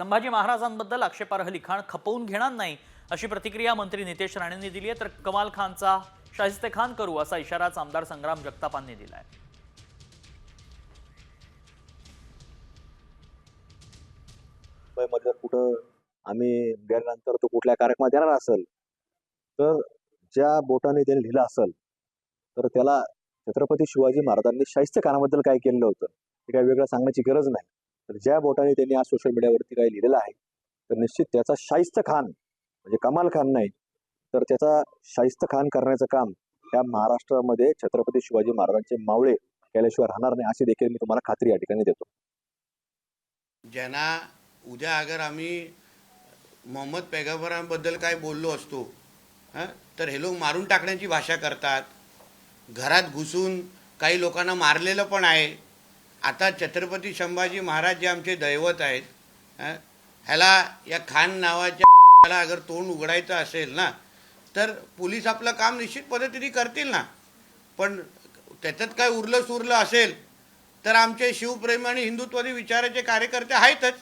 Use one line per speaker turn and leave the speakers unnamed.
संभाजी महाराजांबद्दल आक्षेपार्ह लिखाण खपवून घेणार नाही अशी प्रतिक्रिया मंत्री नितेश राणेंनी दिली आहे. तर कमाल खानचा शाहिस्ते खान करू असा इशाराच आमदार संग्राम जगतापांनी दिलाय.
जर कुठं आम्ही गेल्यानंतर तो कुठल्या कार्यक्रमात येणार असेल तर ज्या बोटाने त्याने लिहिलं असेल तर त्याला छत्रपती शिवाजी महाराजांनी शाहिस्ते खानाबद्दल काय केलेलं होतं हे काय वेगळं सांगण्याची गरज नाही. तर ज्या बोटाने त्यांनी आज सोशल मीडियावरती काही लिहिलेलं आहे तर निश्चित त्याचा शाहिस्त खान म्हणजे कमाल खान नाही तर त्याचा शाहिस्त खान करण्याचं काम या महाराष्ट्रामध्ये छत्रपती शिवाजी महाराजांचे मावळे केल्याशिवाय राहणार नाही अशी देखील मी तुम्हाला खात्री या ठिकाणी देतो.
ज्यांना उद्या अगर आम्ही मोहम्मद पैगंबरांबद्दल काय बोललो असतो हं, तर हे लोक मारून टाकण्याची भाषा करतात. घरात घुसून काही लोकांना मारलेलं पण आहे. आता छत्रपती संभाजी महाराज जे आमचे दैवत आहेत ह्याला या खान नावाच्या अगर तोंड उघडायचं असेल ना तर पोलीस आपलं काम निश्चित पद्धतीने करतील ना. पण त्याच्यात काय उरलं सुरलं असेल तर आमचे शिवप्रेमी आणि हिंदुत्वादी विचाराचे कार्यकर्ते आहेतच.